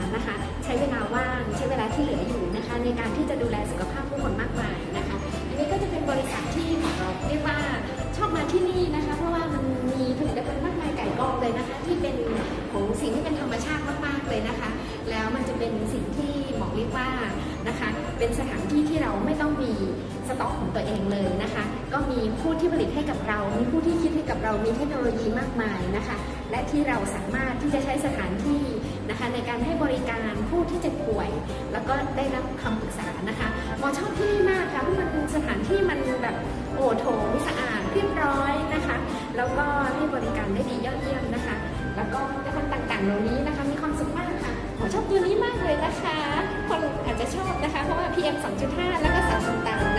านนะคะ ใช้เวลาว่างใช้เวลาที่เหลืออยู่นะคะ ในการที่จะดูแลสุขภาพผู้คนมากมายนะคะ อันนี้ก็จะเป็นบริษัทที่เราเรียกว่าชอบมาที่นี่นะคะ เพราะว่ามันมีผลิตภัณฑ์มากมายไก่กองเลยนะคะ ที่เป็นของสิ่งที่เป็นธรรมชาติมากๆเลยนะคะ แล้วมันจะเป็นสิ่งที่หมอเรียกว่านะคะ เป็นสถานที่ที่เราไม่ต้องมีสต็อกของตัวเองเลยนะคะ ก็มีผู้ที่ผลิตให้กับเรา มีผู้ที่คิดให้กับเรา มีเทคโนโลยีมากมายนะคะ และที่เราสามารถที่จะใช้สถานที่ นะคะในการให้บริการผู้ที่เจ็บป่วย แล้วก็ได้รับคำปรึกษานะคะหมอชอบที่นี่มากค่ะเพราะมันเป็นสถานที่มันแบบโอโถงสะอาดเรียบร้อยนะคะ แล้วก็ให้บริการได้ดียอดเยี่ยมนะคะ แล้วก็ผลิตภัณฑ์ต่างๆเหล่านี้นะคะมีความสุขมากค่ะหมอชอบตัวนี้มากเลยนะคะ คนอาจจะชอบนะคะ เพราะว่า PM 2.5 แล้วก็สารต่างๆ